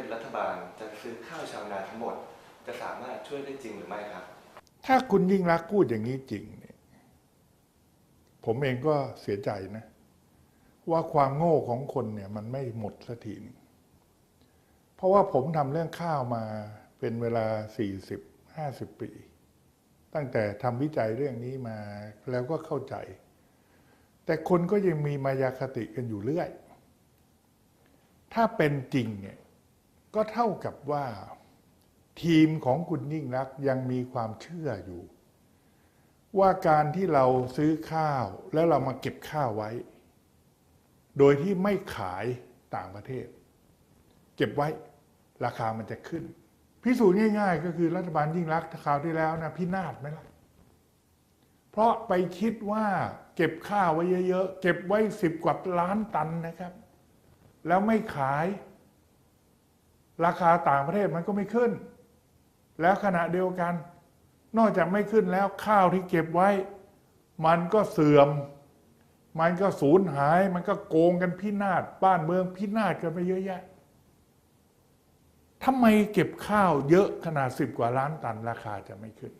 เป็นรัฐบาลจะซื้อข้าวชาวนาทั้งหมด จะสามารถช่วยได้จริงหรือไม่ครับ ถ้าคุณยิ่งรักพูดอย่างนี้จริงเนี่ยผมเองก็เสียใจนะ ว่าความโง่ของคนเนี่ย มันไม่หมดสักทีนึงเพราะว่าผมทำเรื่องข้าวมาเป็นเวลา 40 50 ปี ตั้งแต่ทำวิจัยเรื่องนี้มาแล้วก็เข้าใจ แต่คนก็ยังมีมายาคติกันอยู่เรื่อย ถ้าเป็นจริงเนี่ย ก็เท่ากับว่าทีมของคุณยิ่งรักยังมีความเชื่ออยู่ ว่าการที่เราซื้อข้าวแล้วเรามาเก็บข้าวไว้ โดยที่ไม่ขายต่างประเทศ เก็บไว้ราคามันจะขึ้น พิสูจน์ง่าย ๆ ก็คือรัฐบาลยิ่งรักษณ์คราวที่แล้วนะพินาศไหมล่ะเพราะไปคิดว่าเก็บข้าวไว้เยอะๆ เก็บไว้สิบกว่าล้านตันนะครับ แล้วไม่ขาย ราคาต่างประเทศมันก็ไม่ขึ้น แล้วขณะเดียวกัน นอกจากไม่ขึ้นแล้วข้าวที่เก็บไว้ มันก็เสื่อม มันก็สูญหาย มันก็โกงกันพินาศบ้านเมืองพินาศกันไปเยอะแยะทำไมเก็บข้าวเยอะขนาดสิบกว่าล้านตันราคาจะไม่ขึ้น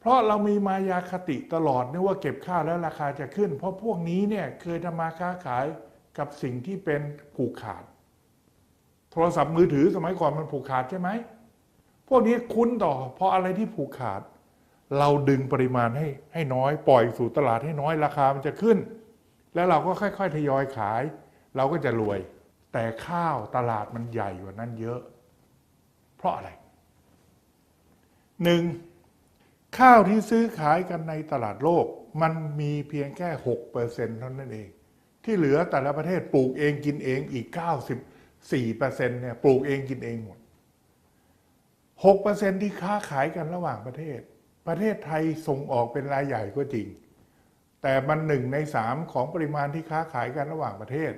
เพราะเรามีมายาคติตลอดนึกว่าเก็บข้าวแล้วราคาจะขึ้น เพราะพวกนี้เนี่ยเคยทำมาค้าขายกับสิ่งที่เป็นผูกขาด โทรศัพท์มือถือสมัยก่อนมันผูกขาดใช่ไหม พวกนี้คุ้นต่อ เพราะอะไรที่ผูกขาด เราดึงปริมาณให้ให้น้อย ปล่อยสู่ตลาดให้น้อยราคามันจะขึ้น แล้วเราก็ค่อย ๆ ทยอยขาย เราก็จะรวย แต่ข้าวตลาดมันใหญ่กว่านั้นเยอะ เพราะอะไรหนึ่งข้าวที่ซื้อขายกันในตลาดโลก มันมีเพียงแค่หกเปอร์เซ็นเท่านั้นเอง ที่เหลือแต่ละประเทศปลูกเองกินเองอีกเสี่เปอร์เซ็นเนี่ยปลูกเองกินเองหมดหกเปอร์เซ็นที่ค้าขายกันระหว่างประเทศ ประเทศไทยส่งออกเป็นรายใหญ่ก็จริง แต่มันหนึ่งในสามของปริมาณที่ค้าขายกันระหว่างประเทศ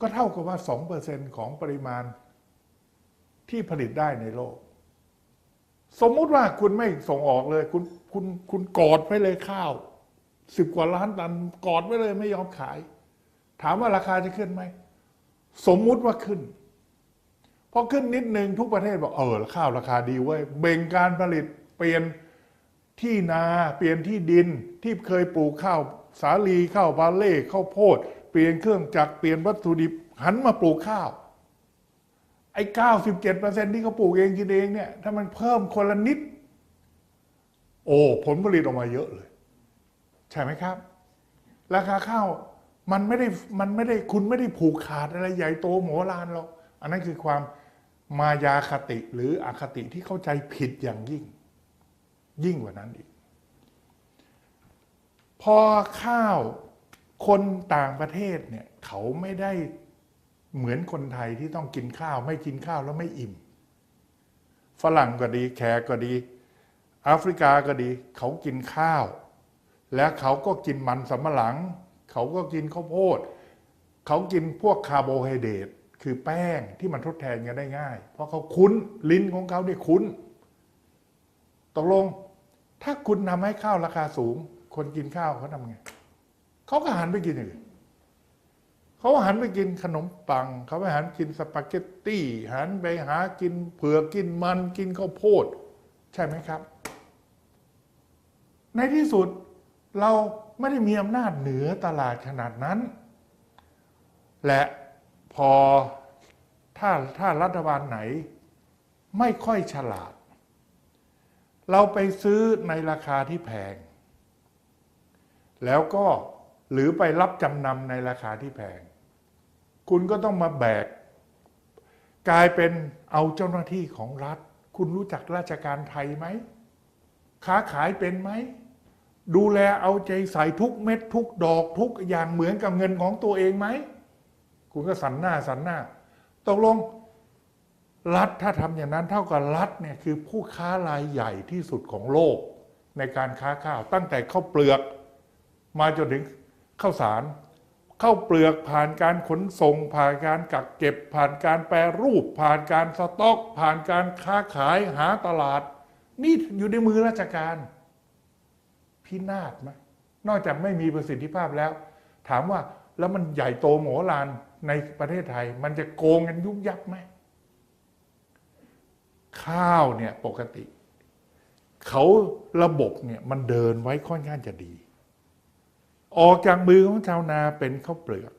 ก็เท่ากับว่าสองเปอร์เซ็นของปริมาณที่ผลิตได้ในโลก สมมุติว่าคุณไม่ส่งออกเลย คุณคุณคุณกอดไว้เลยข้าวสิบกว่าล้านตันกอดไว้เลยไม่ยอมขาย ถามว่าราคาจะขึ้นไหม สมมุติว่าขึ้นพอขึ้นนิดนึงทุกประเทศบอกเออข้าวราคาดีเว้ยเบ่งการผลิตเปลี่ยนที่นาเปลี่ยนที่ดินที่เคยปลูกข้าวสาลีข้าวบาเล่ข้าวโพด เปลี่ยนเครื่องจักรเปลี่ยนวัตถุดิบหันมาปลูกข้าว ไอ้เก้าสิบเจ็ดเปอร์เซ็นที่เขาปลูกเองกินเองเนี่ยถ้ามันเพิ่มคนละนิด โอ้ผลผลิตออกมาเยอะเลย ใช่ไหมครับ ราคาข้าว มันไม่ได้มันไม่ได้คุณไม่ได้ผูกขาดอะไรใหญ่โตโหมลานหรอกอันนั้นคือความมายาคติหรืออคติที่เข้าใจผิดอย่างยิ่ง ยิ่งกว่านั้นอีก พอข้าวคนต่างประเทศเนี่ยเขาไม่ได้เหมือนคนไทยที่ต้องกินข้าว ไม่กินข้าวแล้วไม่อิ่ม ฝรั่งก็ดีแขกก็ดีแอฟริกาก็ดี เขากินข้าว และเขาก็กินมันสำปะหลัง เขาก็กินข้าวโพด เขากินพวกคาร์โบไฮเดรตคือแป้งที่มันทดแทนกันได้ง่าย เพราะเขาคุ้นลิ้นของเขาได้คุ้น ตกลง ถ้าคุณทำให้ข้าวราคาสูง คนกินข้าวเขาทำไงเขาก็หันไปกินอย่างอื่นเขาหันไปกินขนมปัง เขาไปหันกินสปาเกตตี้ หันไปหากินเผือกกินมันกินข้าวโพด ใช่ไหมครับ ในที่สุดเรา ไม่ได้มีอำนาจเหนือตลาดขนาดนั้น และพอถ้าถ้ารัฐบาลไหนไม่ค่อยฉลาด เราไปซื้อในราคาที่แพง แล้วก็หรือไปรับจำนำในราคาที่แพง คุณก็ต้องมาแบก กลายเป็นเอาเจ้าหน้าที่ของรัฐ คุณรู้จักราชการไทยไหม ค้าขายเป็นไหม ดูแลเอาใจใส่ทุกเม็ดทุกดอกทุกอย่างเหมือนกับเงินของตัวเองไหม คุณก็สันหน้าสันหน้า ตกลง รัฐถ้าทำอย่างนั้นเท่ากับรัฐเนี่ยคือผู้ค้ารายใหญ่ที่สุดของโลก ในการค้าข้าวตั้งแต่ข้าวเปลือก มาจนถึงข้าวสารข้าวเปลือกผ่านการขนส่ง ผ่านการกักเก็บ ผ่านการแปรรูป ผ่านการสต็อก ผ่านการค้าขายหาตลาด นี่อยู่ในมือราชการ พินาศไหมนอกจากไม่มีประสิทธิภาพแล้ว ถามว่าแล้วมันใหญ่โตโหมลานในประเทศไทย มันจะโกงกันยุบยับไหมข้าวเนี่ยปกติ เขาระบบเนี่ยมันเดินไว้ค่อนข้างจะดี ออกจากมือของชาวนาเป็นข้าวเปลือก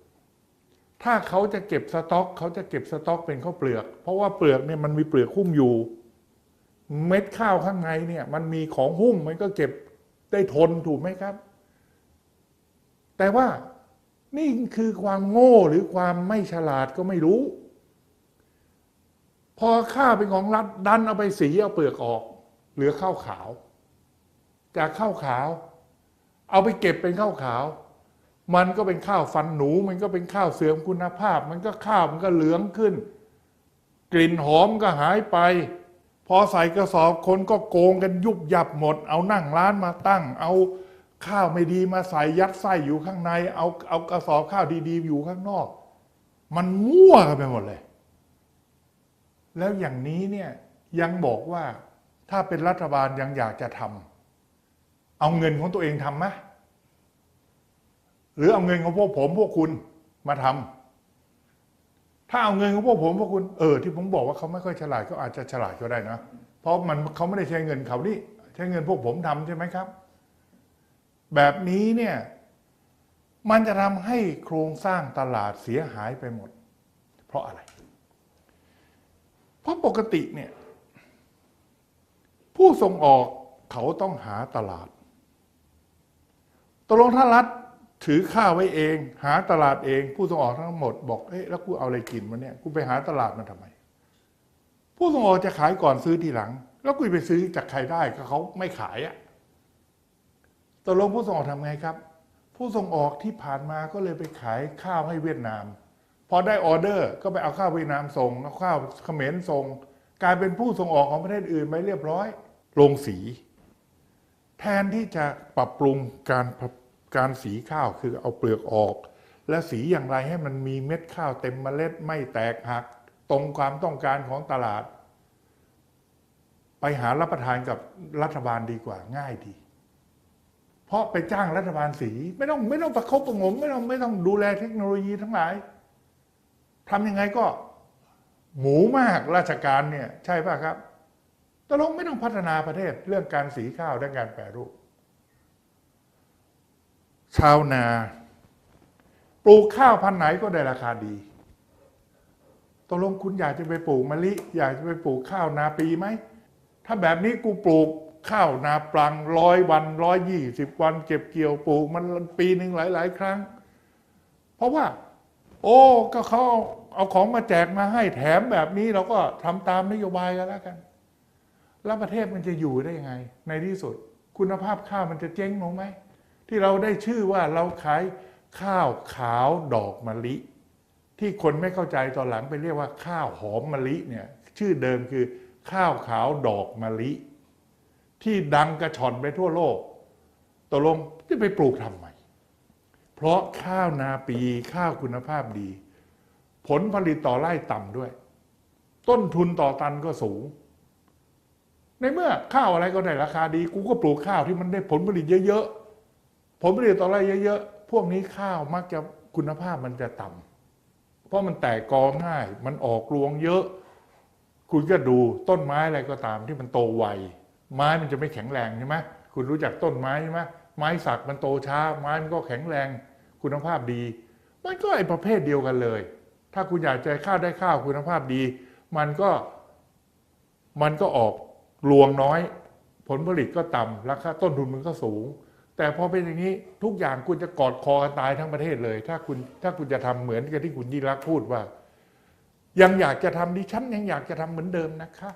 ถ้าเขาจะเก็บสต็อกเขาจะเก็บสต็อกเป็นข้าวเปลือก เพราะว่าเปลือกเนี่ยมันมีเปลือกหุ้มอยู่ เม็ดข้าวข้างในเนี่ย มันมีของหุ้มมันก็เก็บ ได้ทนถูกไหมครับ แต่ว่านี่คือความโง่หรือความไม่ฉลาดก็ไม่รู้ พอข้าวเป็นของรัฐดันเอาไปสีเอาเปลือกออก เหลือข้าวขาว จากข้าวขาว เอาไปเก็บเป็นข้าวขาว มันก็เป็นข้าวฟันหนู มันก็เป็นข้าวเสื่อมคุณภาพ มันก็ข้าวมันก็เหลืองขึ้น กลิ่นหอมก็หายไป พอใส่กระสอบคนก็โกงกันยุบยับหมด เอานั่งร้านมาตั้ง เอาข้าวไม่ดีมาใส่ยัดไส้อยู่ข้างใน เอาเอากระสอบข้าวดี ๆ อยู่ข้างนอก มันมั่วกันไปหมดเลย แล้วอย่างนี้เนี่ยยังบอกว่าถ้าเป็นรัฐบาลยังอยากจะทำเอาเงินของตัวเองทำไหมหรือเอาเงินของพวกผมพวกคุณมาทำ ถ้าเอาเงินของพวกผมพวกคุณเออที่ผมบอกว่าเขาไม่ค่อยฉลาดก็อาจจะฉลาดก็ได้นะ เพราะมันเขาไม่ได้ใช้เงินเขานี่ใช้เงินพวกผมทำใช่ไหมครับ แบบนี้เนี่ยมันจะทำให้โครงสร้างตลาดเสียหายไปหมด เพราะอะไร เพราะปกติเนี่ยผู้ส่งออกเขาต้องหาตลาดตกลงถ้ารัฐ ถือข้าวไว้เอง หาตลาดเอง ผู้ส่งออกทั้งหมดบอกเอ๊ะแล้วกูเอาอะไรกินวะเนี่ยกูไปหาตลาดมาทำไม ผู้ส่งออกจะขายก่อนซื้อทีหลัง แล้วกูไปซื้อจากใครได้ก็เขาไม่ขายอะตกลงผู้ส่งออกทำไงครับ ผู้ส่งออกที่ผ่านมาก็เลยไปขายข้าวให้เวียดนาม พอได้ออเดอร์ก็ไปเอาข้าวเวียดนามส่งเอาข้าวเขมรส่ง กลายเป็นผู้ส่งออกของประเทศอื่นไปเรียบร้อยโรงสี แทนที่จะปรับปรุงการ การสีข้าวคือเอาเปลือกออก และสีอย่างไรให้มันมีเม็ดข้าวเต็มเมล็ดไม่แตกหัก ตรงความต้องการของตลาด ไปหารับประทานกับรัฐบาลดีกว่าง่ายดี เพราะไปจ้างรัฐบาลสีไม่ต้องไม่ต้องประคบประงมไม่ต้องไม่ต้องดูแลเทคโนโลยีทั้งหลายทำยังไงก็หมูมากราชการเนี่ย ใช่ป่ะครับตกลงไม่ต้องพัฒนาประเทศเรื่องการสีข้าวและการแปรรูป ชาวนา ปลูกข้าวพันธุ์ไหนก็ได้ราคาดีตกลงคุณอยากจะไปปลูกมะลิ อยากจะไปปลูกข้าวนาปีไหม ถ้าแบบนี้กูปลูกข้าวนาปลังร้อยวันร้อยยี่สิบวัน เก็บเกี่ยวปลูกมันปีหนึ่งหลาย ๆ ครั้ง เพราะว่า โอ้ก็เขาเอาของมาแจกมาให้แถมแบบนี้เราก็ทำตามนโยบายกันแล้วกัน แล้วประเทศมันจะอยู่ได้ยังไง ในที่สุด คุณภาพข้าวมันจะเจ๊งลงไหม ที่เราได้ชื่อว่าเราขายข้าวขาวดอกมะลิ ที่คนไม่เข้าใจตอนหลังไปเรียกว่าข้าวหอมมะลิเนี่ยชื่อเดิมคือข้าวขาวดอกมะลิ ที่ดังกระชอนไปทั่วโลกตกลงจะไปปลูกทำไม เพราะข้าวนาปีข้าวคุณภาพดี ผลผลิตต่อไร่ต่ำด้วย ต้นทุนต่อตันก็สูง ในเมื่อข้าวอะไรก็ได้ราคาดี กูก็ปลูกข้าวที่มันได้ผลผลิตเยอะ ผลผลิตต่อไร่เยอะๆ พวกนี้ข้าวมักจะคุณภาพมันจะต่ำเพราะมันแตกกอง่าย มันออกรวงเยอะ คุณก็ดูต้นไม้อะไรก็ตามที่มันโตไว ไม้มันจะไม่แข็งแรงใช่ไหมคุณรู้จักต้นไม้ใช่ไหมไม้สักมันโตช้า ไม้มันก็แข็งแรง คุณภาพดี มันก็ไอประเภทเดียวกันเลย ถ้าคุณอยากจะข้าวได้ข้าวคุณภาพดี มันก็มันก็ออกรวงน้อย ผลผลิตก็ต่ำราคาต้นทุนมันก็สูง แต่พอเป็นอย่างนี้ทุกอย่างคุณจะกอดคอกันตายทั้งประเทศเลย ถ้าคุณถ้าคุณจะทำเหมือนกับที่คุณยิ่งรักพูดว่า ยังอยากจะทำดิฉันยังอยากจะทำเหมือนเดิมนะคะ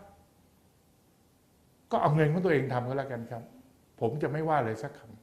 ก็เอาเงินของตัวเองทำก็แล้วกันครับ ผมจะไม่ว่าเลยสักคำ